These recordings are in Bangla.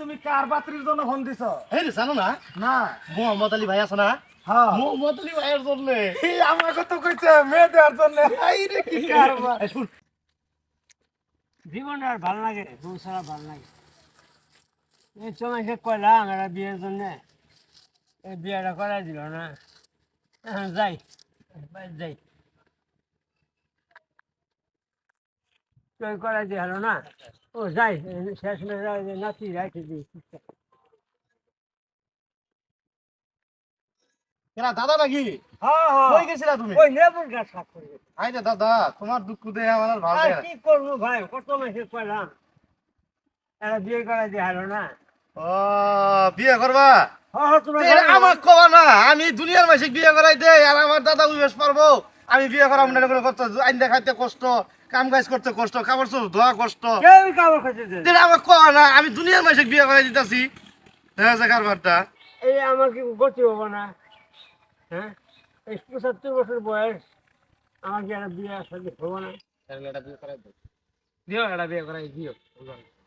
তুমি কার বাতির জন্য ফোন দিছ? এই রে জানো না? না। মোহাম্মদ আলী ভাই আছে না? হ্যাঁ মোহাম্মদ আলী ভাইয়ের জন্য। এই আমাকে তো কইছে মেয়ে দেওয়ার জন্য। কি কারবার এই শুন। জীবন আর ভালো লাগে বউ ছাড়া ভালো লাগে। এই চমাইকে কইলাম এরা বিয়ের জন্য। এই বিয়েটা করাই দিল না। যাই। যাই। হলো না? ও যাই শেষ নাতি রাইতে দিই কেনা দাদা নাকি? হ্যাঁ কই হ্যাঁ গেছিলা তুমি? ওই লেবুর গাছ সাফ করবে আইরে দাদা তোমার দুঃখ দেহে আমার ভালো আর কি করব ভাই? কত মাসে কইলাম এরা বিয়ে করাই দিয়ে হলো না? ও বিয়ে করবা? হ্যাঁ আমার কবা না আমি দুনিয়ার মাসিক বিয়ে করাই দে আর আমার দাদা উইবেশ পারব। আমি বিয়ে করাম না কষ্ট আইন দেখাইতে কষ্ট কাম কাজ করতে কষ্ট কাপড় চোপড় ধোয়া কষ্ট। আমার কবা না আমি দুনিয়ার মাসিক বিয়ে করাই দিতেছি। দেখা যাক কারবারটা। এই আমার কি গতি হব না? হ্যাঁ? এই পঁচাত্তর বছর বয়স আমার কি একটা বিয়ে আসলে হব না? দিও এটা বিয়ে করাই দিও।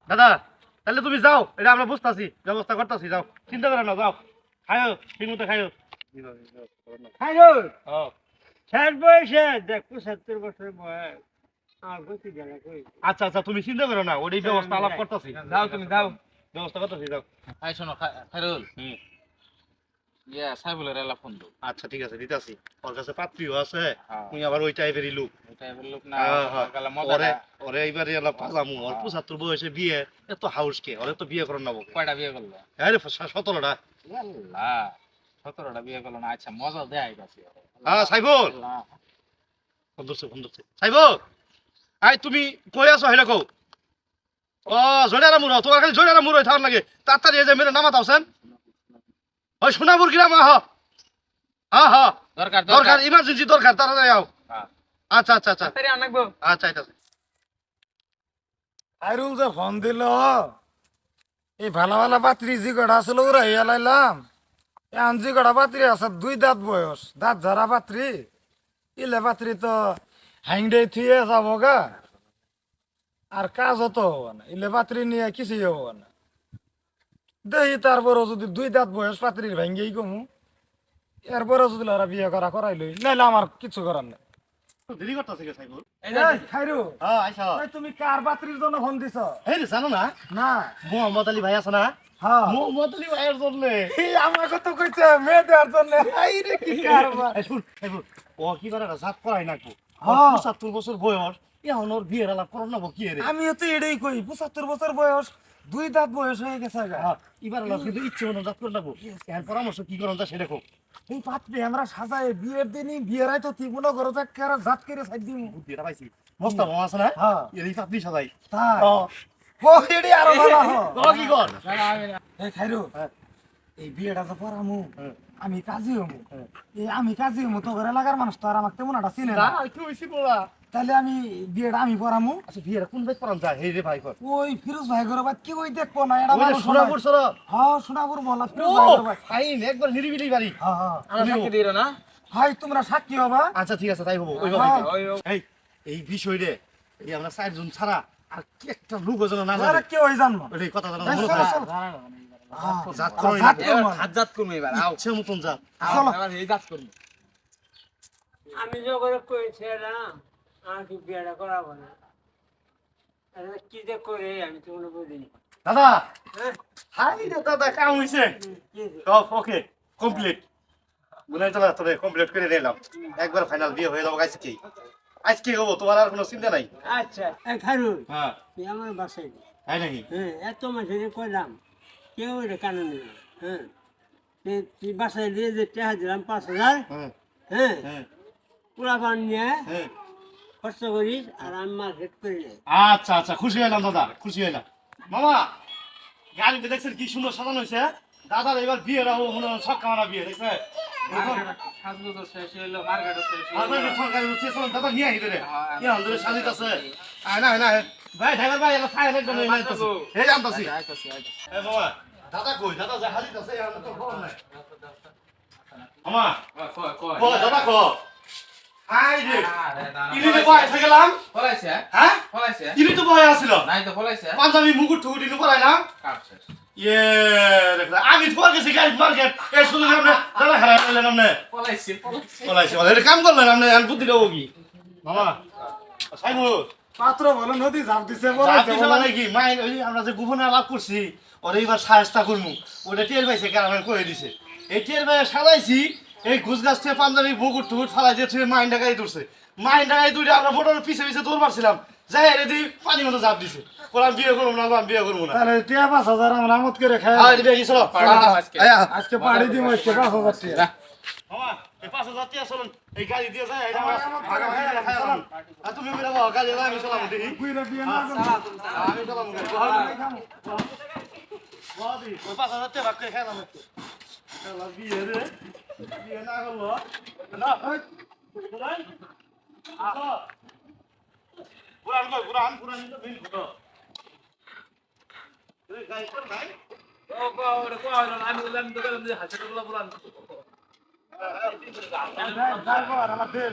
দাদা তাহলে তুমি যাও এটা আমরা বুঝতেছি ব্যবস্থা করতেছি যাও। চিন্তা করে না যাও। খায়ো ঠিক মতো খায়ো হ্যালো ও ষাট বয়সে দেখ পঁচাত্তর বছর বয়স। আচ্ছা আচ্ছা তুমি চিন্তা করো না ওটাই ব্যবস্থা আলাপ করতেছি। যাও তুমি যাও ব্যবস্থা করতেছি যাও আই শোনো খা- খায়রুল। হুম। ইয়া সাইবুলের এলা ফোন দাও আচ্ছা ঠিক আছে দিতাছি। ওর কাছে পাত্রীও আছে। হ্যাঁ। তুই আবার ওই টাইপেরই লোক। এটাই বলল না হ্যাঁ, হ্যাঁ। গেলে ওরে ওরে এইবারে এলা পালামু। ওর হ্যাঁ। পঁচাত্তর বয়সে বিয়ে এত হাউস কে? ওরে তো বিয়ে করার নেব কয়টা বিয়ে করল? রে আল্লাহ সতেরোটা বিয়ে করল না। আচ্ছা মজা দেয় গেছে হ্যাঁ সাইবুল ফোন ধরছে ফোন ধরছে। সাইবুল আই তুমি কই আছো হেলে কও? ও জোড়ারা মুড়ো তোমার খালি জোড়ারা মুড়ো থাকার লাগে। তাড়াতাড়ি এই যে মেরে নামা তাওছেন ওই সোনাপুর গ্রাম আহ। হ্যাঁ হ্যাঁ দরকার দরকার ইমার্জেন্সি দরকার তাড়াতাড়ি আও। হ্যাঁ। আচ্ছা আচ্ছা আচ্ছা। তাড়াতাড়ি আনাকবো আচ্ছা আচ্ছা খাইরুল যে ফোন দিল এই ভালো ভালো পাত্রী জি কটা আসলে ওরা ইয়া লাইলাম এখন জি কটা পাত্রী আছে দুই দাঁত বয়স দাঁত ঝাড়া পাত্রী ইলে পাত্রী তো হ্যাংডে থুয়ে যাব গা। আর কাজও তো হব না ইলে পাত্রী নিয়ে কিছুই হব না। দেখি তারপরও যদি দুই দাঁত বয়স পাত্রীর ভেঙ্গেই কমু এরপরে যদি ওরা বিয়ে করা করাই লই নাইলে আমার কিছু করার নেই। দেরি করতেছে কে সাইবুল এই খাইরু হ্যাঁ আইসা। তুমি কার পাত্রীর জন্য ফোন দিছ? এই রে জানো না? না। মোহাম্মদ আলী ভাই আছে না? হ্যাঁ। মোহাম্মদ আলী ভাইয়ের জন্য। এই আমাকে তো কইছে মেয়ে দেওয়ার জন্য। আই রে কি কারবার। এই শুন সাইবুল ও কি জাত করাই নাকবো। পঁচাত্তর বছর বয়স। এখন ওর বিয়ের আলাপ করার নাবো কি রে আমিও তো এটাই কই পঁচাত্তর বছর বয়স দুই দাঁত বয়স হয়ে গেছে। হ্যাঁ, এবার হলো কিন্তু ইচ্ছে মতো জাত করে নাবো এর পরামর্শ কি করুন তা সেটা হোক এই পাত্রী আমরা সাজাই বিয়ের দিনই বিয়ের তো ঘরে যাক কারা জাত করে সাইড দিমু। বুদ্ধিটা পাইছি। মস্তা মামা আছে না? হ্যাঁ। এই পাতলি সাজাই। তাই। ও। ও এডি আরও ভালো। হ কি কর? এই খাইরু হ্যাঁ। এই বিয়েটা তো পড়ামু হ্যাঁ। আমি কাজী হমু। হ্যাঁ। এই আমি কাজী হমু তো ঘরে লাগার মানুষ তো আর আমাকে তেমন একটা চিনে না। কি হইছি বলা। তাহলে আমি বিয়েটা আমি পড়ামু আচ্ছা বিয়ের কোন বেশ পরাম যায় হে রে ভাই কর। ওই ফিরোজ ভাই ঘরে বাদ কি ওই দেখব না এটা মানুষ সোনাপুর সর হ্যাঁ সোনাপুর মহল্লা ফিরোজ ভাই ঘরে বাদ ফাইন একবার নিরিবিলি বাড়ি। হ্যাঁ হ্যাঁ। আমরা না। ভাই তোমরা সাক্ষী হবা। আচ্ছা ঠিক আছে তাই হব ওই হ্যাঁ। বাবা ওই এই এই বিষয় রে এই আমরা চারজন ছাড়া আর কি একটা লোক যেন না আরে জানে। কে ওই জানব ওই কথা জানা এই জাত আরে জাত। হাত জাত করব এবার আও। ইচ্ছে মতন যা চলো। এবার এই জাত করব আমি যখন কইছিলাম বিয়েটা করাবো না। কি যে করে আমি তো কোনো বুঝিনি দাদা! হ্যাঁ? হাই রে দাদা কাম হইছে? সব ওকে কমপ্লিট মনে হয় তোরা কমপ্লিট করে নিলাম। একবার ফাইনাল বিয়ে হয়ে যাব আজকে। আজকে হব তোমার আর কোনো চিন্তা নাই? আচ্ছা খারুন হ্যাঁ। তুই আমার বাসায় তাই নাকি? হ্যাঁ এত মাসে কইলাম কেউ এটা কানে নেবে হ্যাঁ? তুই বাসায় দিয়ে যে টাকা দিলাম পাঁচ হাজার? হ্যাঁ। হ্যাঁ? হ্যাঁ। পুরা পান নিয়ে হ্যাঁ। খরচ করিস আর আমি মার্কেট করে আচ্ছা আচ্ছা খুশি হইলাম দাদা খুশি হইলাম। মামা গাড়িতে দেখছেন কি সুন্দর সাজানো হয়েছে দাদার এবার বিয়ে রাখব মনে হয় সব কামারা বিয়ে দেখছে সাজগোজ শেষ হইল মার্কেটও শেষ হইল। সরকারি উঠছে দাদা নিয়ে আহি ধরে হ্যাঁ, ইয়া ধরে সাজিত আছে। আয় না না ভাই ড্রাইভার ভাই এটা ফায়ার একদম এই নাইতাছি এই জানতাছি আইতাছি আইতাছি এ বাবা দাদা কই? দাদা যা হাজিত আছে আমরা তো খবর নাই। কই দাদা কই রে। না, না, তো বয় গেলাম পলাইছে হ্যাঁ? পলাইছে তো বয় আছিল। নাই তো পলাইছে পাঞ্জাবি মুকুট পরাইলাম কাটছে ইয়ে দেখলা আমি তো গেছি গাড়ি মার্কেট এই শুধু আপনি দাদা খারাপ হলেন আপনি পলাইছে পলাইছে। বলাইছে বলে এটা কাম করলেন আপনি আমি বুদ্ধি দেবো কি? মামা সাইবো পাত্র বলে নদী ঝাঁপ দিছে চাপ দিছে মানে কি? মাইন ওই আমরা যে গোপনে আলাপ করছি ওরা এবার সাহসটা করব ওটা টের পাইছে কেন কয়ে দিছে। এই টের পাইয়ে সাজাইছি এই ঘুষ গাছ থেকে পাঞ্জাবি বুকুট টুকুট ফালাই দিয়ে তুই মাইন ডাকাই তুলছে। মাইন ডাকাই তুই আমরা ফটোর পিছে পিছে দৌড় মারছিলাম। যাই রে দি পানি মতো চাপ দিছে। আমি বিয়ে করব না বিয়ে করব না। তাহলে টিয়া পাঁচ হাজার আমরা আমত করে খাই আজকে। আজকে পাড়ি দিব আজকে পাঁচ হাজার টিয়া। পাঁচ হাজার টিয়া চলুন। এই গাড়ি দিয়ে খাই তুমি মেরা গাড়ি আমি চলাম দেখি। বুইরা বিয়ে না করলে আমি চলাম গাড়ি বাবি ওই পাঁচ হাজার টিয়া ভাগ করে খাইলাম বিয়ে রে। বিয়ে না করল। না বুড়ান কই বুড়ান বুড়ান তো বিল কত এই গাই কোন গাই ও গো ওরে কো আমি বললাম তো গেলাম যে হাসিটা যাই, যাই, আমার দেশ